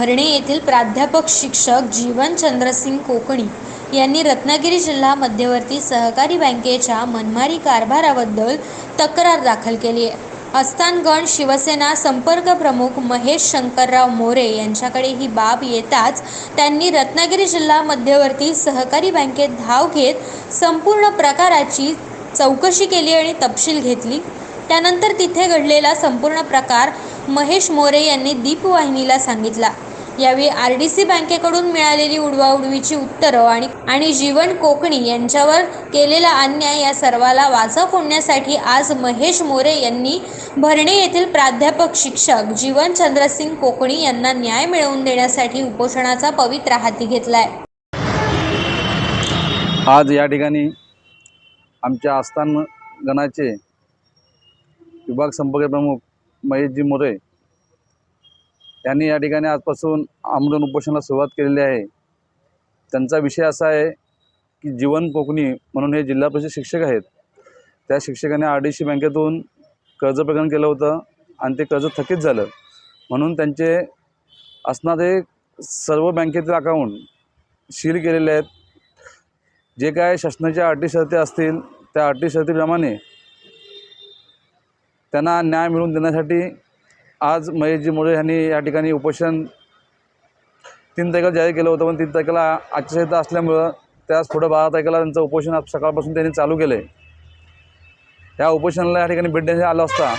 भरणे येथील प्राध्यापक शिक्षक जीवन चंद्रसिंग कोकणी यांनी रत्नागिरी जिल्हा मध्यवर्ती सहकारी बँकेच्या मनमारी कारभाराबद्दल तक्रार दाखल केली आहे. अस्तानगण शिवसेना संपर्क प्रमुख महेश शंकरराव मोरे यांच्याकडे ही बाब येताच त्यांनी रत्नागिरी जिल्हा मध्यवर्ती सहकारी बँकेत धाव घेत संपूर्ण प्रकाराची चौकशी केली आणि तपशील घेतली. त्यानंतर तिथे घडलेला संपूर्ण प्रकार महेश मोरे यांनी दीपवाहिनीला सांगितला. यावेळी आर डी सी बँकेकडून मिळालेली उडवाउडवीची उत्तरं आणि आणि जीवन कोकणी यांच्यावर केलेला अन्याय या सर्वाला वाचा फोडण्यासाठी आज महेश मोरे यांनी भरणे येथील प्राध्यापक शिक्षक जीवन चंद्रसिंग कोकणी यांना न्याय मिळवून देण्यासाठी उपोषणाचा पवित्रा हाती घेतलाय. आज या ठिकाणी आमच्या आस्थान गणाचे विभाग संपर्क प्रमुख महेशजी मोरे त्यांनी या ठिकाणी आजपासून आमरण उपोषणाला सुरुवात केलेली आहे. त्यांचा विषय असा आहे की जीवन कोकणी म्हणून हे जिल्हा परिषद शिक्षक आहेत. त्या शिक्षकाने आर डी सी बँकेतून कर्ज प्रकरण केलं होतं आणि ते कर्ज थकीत झालं. म्हणून त्यांचे असणारे सर्व बँकेतील अकाउंट सील केलेले आहेत. जे काय शासनाच्या अटी शर्ती असतील त्या अटी शर्तीप्रमाणे त्यांना न्याय मिळवून देण्यासाठी आज महेशजी मुळे यांनी या ठिकाणी उपोषण तीन तारखेला जाहीर केलं होतं पण तीन तारखेला आचारसंहिता असल्यामुळं त्याच पुढं बारा तारखेला त्यांचं उपोषण आज सकाळपासून त्यांनी चालू केलं आहे या उपोषणाला या ठिकाणी भेट देण्यात आलं असता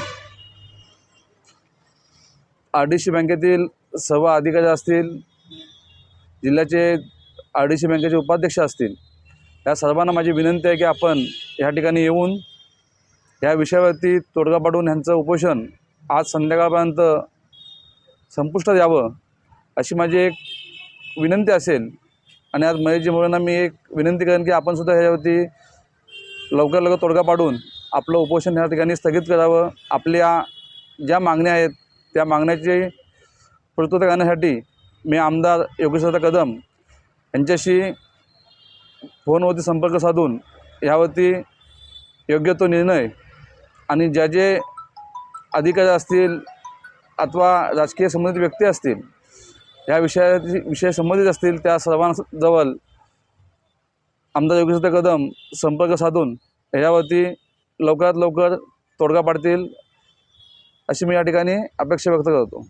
आर डी सी बँकेतील सर्व अधिकारी असतील जिल्ह्याचे आर डी सी बँकेचे उपाध्यक्ष असतील या सर्वांना माझी विनंती आहे की आपण या ठिकाणी येऊन या विषयावरती तोडगा पाडून ह्यांचं उपोषण आज संध्याकाळपर्यंत संपुष्टात यावं अशी माझी एक विनंती असेल. आणि आज महेशजी मुलांना मी एक विनंती करेन की आपण सुद्धा ह्याच्यावरती लवकर लवकर तोडगा पाडून आपलं उपोषण ह्या ठिकाणी स्थगित करावं. आपल्या ज्या मागण्या आहेत त्या मागण्याची पूर्तता करण्यासाठी मी आमदार योगेशदा कदम यांच्याशी फोनवरती संपर्क साधून यावरती योग्य तो निर्णय आणि ज्या जे अधिकारी असतील अथवा राजकीय संबंधित व्यक्ती असतील या विषया विषय संबंधित असतील त्या सर्वांजवळ आमदार योगेश कदम संपर्क साधून ह्यावरती लवकरात लवकर तोडगा पाडतील अशी मी या ठिकाणी अपेक्षा व्यक्त करतो.